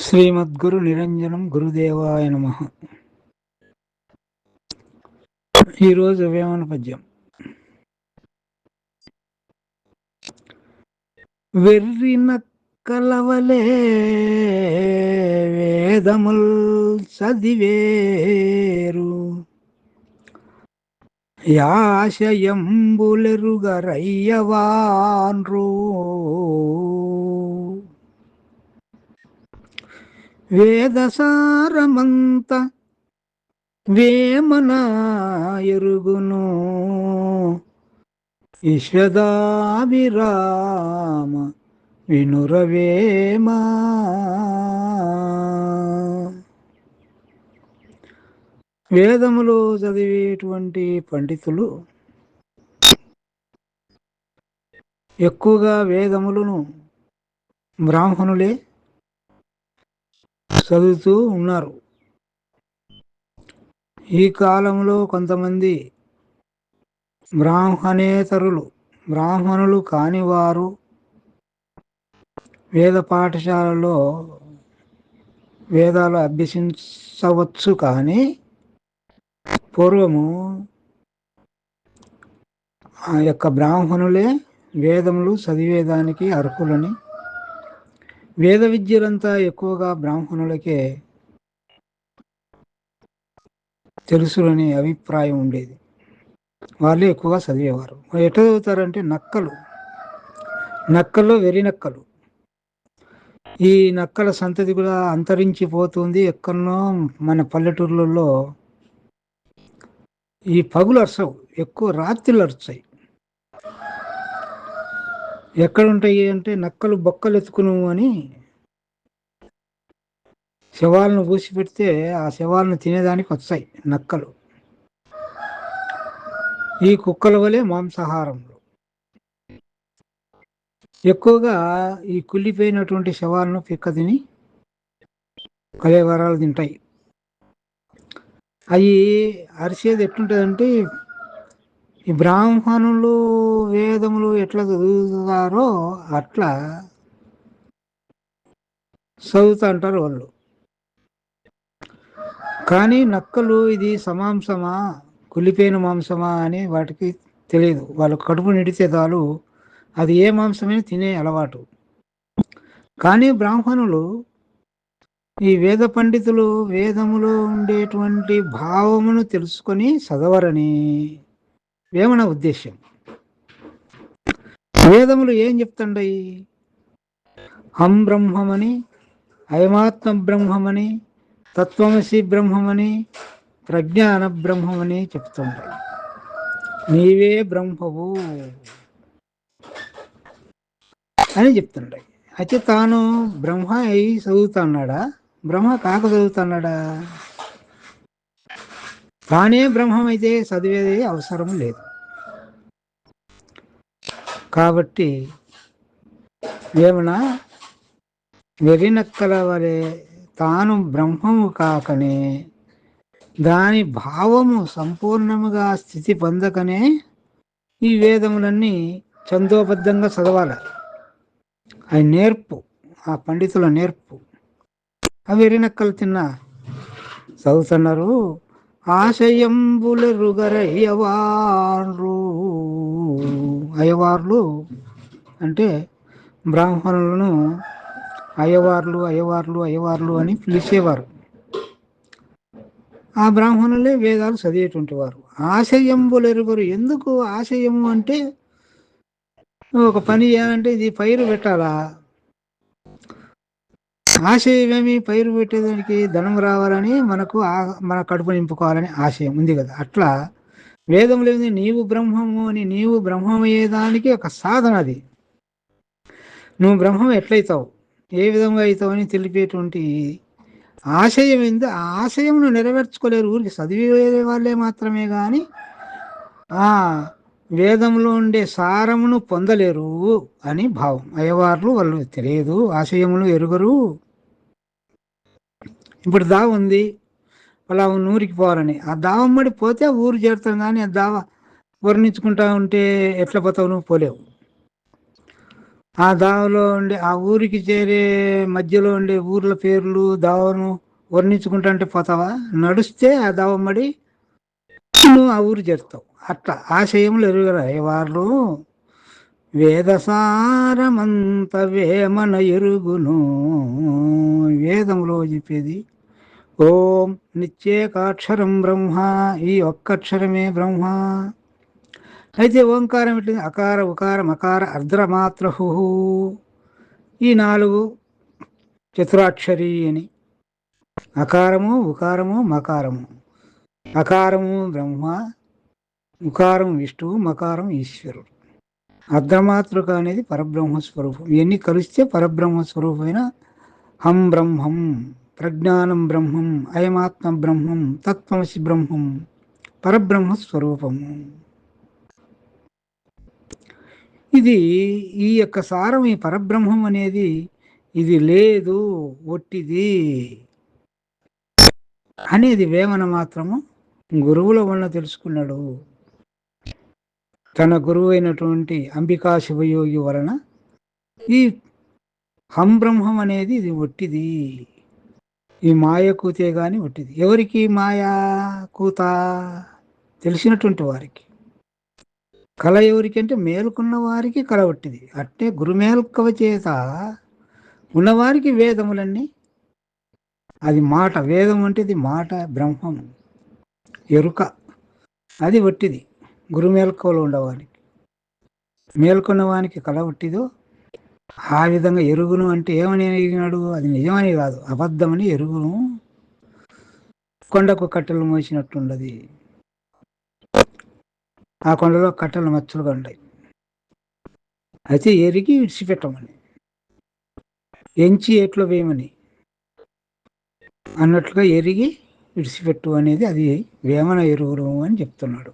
శ్రీమద్గురు నిరంజనం గురుదేవాయ నమ. ఈరోజు వేమన పద్యం. వెర్రిన కలవలే వేదముల్ చదివేరు. యాశయంబులెరుగరయ్యవాన్రు వేదసారమంత వేమన ఎరుగును విశ్వదాభిరామ వినురవేమా. వేదములు చదివేటువంటి పండితులు ఎక్కువగా వేదములను బ్రాహ్మణులే. చదువుతూ ఉన్నారు. ఈ కాలంలో కొంతమంది బ్రాహ్మణేతరులు బ్రాహ్మణులు కానివారు వేద పాఠశాలలో వేదాలు అభ్యసించవచ్చు కానీ పూర్వము ఆ యొక్క బ్రాహ్మణులే వేదములు చదివేదానికి అర్హులని వేద విద్యలంతా ఎక్కువగా బ్రాహ్మణులకే తెలుసులనే అభిప్రాయం ఉండేది. వాళ్ళే ఎక్కువగా చదివేవారు. ఎట్లా చదువుతారంటే నక్కలు. నక్కల్లో వెరి నక్కలు. ఈ నక్కల సంతతి కూడా అంతరించిపోతుంది ఎక్కడో మన పల్లెటూర్లలో. ఈ పగులు అరసవు ఎక్కువ రాత్రులు అరుస్తాయి ఎక్కడ ఉంటాయి అంటే నక్కలు బొక్కలు ఎత్తుకును అని శవాలను పూసి పెడితే ఆ శవాలను తినేదానికి వస్తాయి నక్కలు. ఈ కుక్కల వలె మాంసాహారంలో. ఎక్కువగా ఈ కుళ్ళిపోయినటువంటి శవాలను పిక్క తిని కలేవరాలు తింటాయి. అవి అరిసేది ఎట్లుంటుందంటే ఈ బ్రాహ్మణులు వేదములు ఎట్లా చదువుతారో అట్లా చదువుతా అంటారు వాళ్ళు. కానీ నక్కలు ఇది సమాంసమా కులిపోయిన మాంసమా అని వాటికి తెలియదు. వాళ్ళు కడుపు నిడితే చాలు అది ఏ మాంసమైనా తినే అలవాటు. కానీ బ్రాహ్మణులు ఈ వేద పండితులు వేదములో ఉండేటువంటి భావమును తెలుసుకొని చదవరని వేమన ఉద్దేశ్యం? వేదములు ఏం చెప్తుండయి? హం బ్రహ్మమని అయమాత్మ బ్రహ్మమని తత్వమసి బ్రహ్మమని ప్రజ్ఞాన బ్రహ్మమని చెప్తుంటాయి నీవే బ్రహ్మవు అని చెప్తుంటాయి అయితే తాను బ్రహ్మ అయి చదువుతున్నాడా? బ్రహ్మ కాక చదువుతున్నాడా? తానే బ్రహ్మమైతే చదివేది అవసరం లేదు. కాబట్టి ఏమన్నా వెరినక్కల వలె తాను బ్రహ్మము కాకనే దాని భావము సంపూర్ణముగా స్థితి పొందకనే ఈ వేదములన్నీ చందోబద్ధంగా చదవాలి. అవి నేర్పు ఆ పండితుల నేర్పు. అవి ఎరినక్కలు తిన్న చదువుతున్నారు ఆశయంబులెరుగరయ్యవారు అయ్యవార్లు అంటే బ్రాహ్మణులను అయ్యవార్లు అయ్యవార్లు అయ్యవార్లు అని పిలిచేవారు. ఆ బ్రాహ్మణులే వేదాలు చదివేటువంటి వారు ఆశయంబులెరుగరు. ఎందుకు ఆశయము అంటే ఒక పని చేయాలంటే ఇది పైరు పెట్టాలా? ఆశయమేమి? పైరు పెట్టేదానికి ధనం రావాలని మనకు మన కడుపు నింపుకోవాలని ఆశయం ఉంది కదా. అట్లా వేదంలో లేదు నీవు బ్రహ్మము అని నీవు బ్రహ్మమయ్యేదానికి ఒక సాధన అది. నువ్వు బ్రహ్మం ఎట్లయితావు? ఏ విధంగా అవుతావు అని తెలిపేటువంటి ఆశయం ఏంది? ఆ ఆశయంను నెరవేర్చుకోలేరు ఊరికి. చదివే వాళ్ళే మాత్రమే కానీ ఆ వేదంలో ఉండే సారమును పొందలేరు అని భావం. అయ్యవార్లు వాళ్ళు తెలియదు. ఆశయములు ఎరుగరు. ఇప్పుడు దావ ఉంది. వాళ్ళ ఊరికి పోవాలని. ఆ దావమ్మడి పోతే ఊరు చేరుతాం కానీ ఆ దావ వర్ణించుకుంటా ఉంటే ఎట్లా పోతావు నువ్వు? పోలేవు. ఆ దావలో ఉండే ఆ ఊరికి చేరే మధ్యలో ఉండే ఊర్ల పేర్లు దావను వర్ణించుకుంటా అంటే పోతావా? నడుస్తే ఆ దావమ్మడి నువ్వు ఆ ఊరు చేరుతావు. అట్లా ఆశయములు ఎరుగరా వాళ్ళు వేదసారమంత వేమన ఎరుగును వేదంలో చెప్పేది ఓం నిత్యేకాక్షరం బ్రహ్మ ఈ ఒక్కక్షరమే బ్రహ్మ. అయితే ఓంకారం ఎట్లా అకార ఉకారం అకార అర్ధమాత్రహు ఈ నాలుగు చతురాక్షరి అని. అకారము ఉకారము మకారము. అకారము బ్రహ్మ ఉకారం విష్ణువు మకారం ఈశ్వరుడు. అర్ధమాతృక అనేది పరబ్రహ్మ స్వరూపం. ఇవన్నీ కలిస్తే పరబ్రహ్మ స్వరూపమైన హం బ్రహ్మం ప్రజ్ఞానం బ్రహ్మం అయమాత్మ బ్రహ్మం తత్వమసి బ్రహ్మం పరబ్రహ్మ స్వరూపము. ఇది ఈ యొక్క సారం ఈ పరబ్రహ్మం అనేది ఇది లేదు ఒట్టిది అనేది వేమన మాత్రము గురువుల వలన తెలుసుకున్నాడు. తన గురువైనటువంటి అంబికా శివయోగి వలన ఈ హం బ్రహ్మం అనేది ఇది ఒట్టిది. ఈ మాయ కూతే కానీ ఒట్టిది. ఎవరికి మాయా కూత? తెలిసినటువంటి వారికి. కళ ఎవరికి అంటే మేలుకున్న వారికి కళ ఒట్టిది. అట్టే గురుమేల్కవ చేత ఉన్నవారికి వేదములన్నీ. అది మాట వేదం అంటే ఇది మాట బ్రహ్మం ఎరుక. అది ఒట్టిది. గురు మేల్కోలు ఉండవానికి. మేల్కొన్న వానికి కళ ఒట్టిదో ఆ విధంగా ఎరుగును అంటే ఏమని ఎరిగినాడు అది నిజమని కాదు అబద్ధమని ఎరుగును. కొండకు కట్టెలు మోసినట్టుండది. ఆ కొండలో కట్టెలు మచ్చలుగా ఉన్నాయి అయితే ఎరిగి విడిచిపెట్టమని. ఎంచి ఎట్లో వేయమని అన్నట్లుగా ఎరిగి విడిచిపెట్టు అనేది అది వేమన ఎరువులు అని చెప్తున్నాడు.